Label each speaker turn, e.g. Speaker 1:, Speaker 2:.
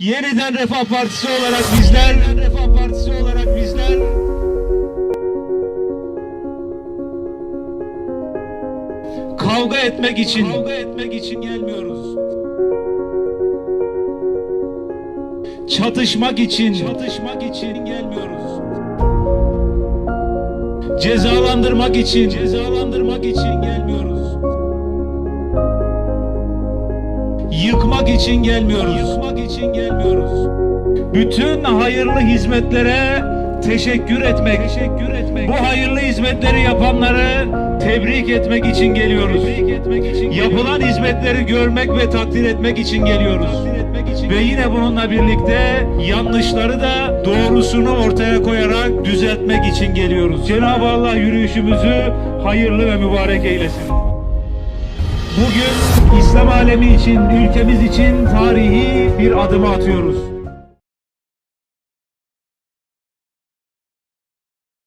Speaker 1: Yeniden Refah Partisi olarak bizler, Refah Partisi olarak bizler. Kavga etmek için, kavga etmek için gelmiyoruz. Çatışmak için, çatışmak için gelmiyoruz. Cezalandırmak için, cezalandırmak için için gelmiyoruz. Yıkmak için gelmiyoruz. Bütün hayırlı hizmetlere teşekkür etmek, teşekkür etmek. Bu hayırlı hizmetleri yapanları tebrik etmek için geliyoruz. Tebrik etmek için Yapılan hizmetleri görmek ve takdir etmek için geliyoruz. Ve yine bununla birlikte yanlışları da doğrusunu ortaya koyarak düzeltmek için geliyoruz. Cenab-ı Allah yürüyüşümüzü hayırlı ve mübarek eylesin. Bugün İslam alemi için, ülkemiz için tarihi bir adımı atıyoruz.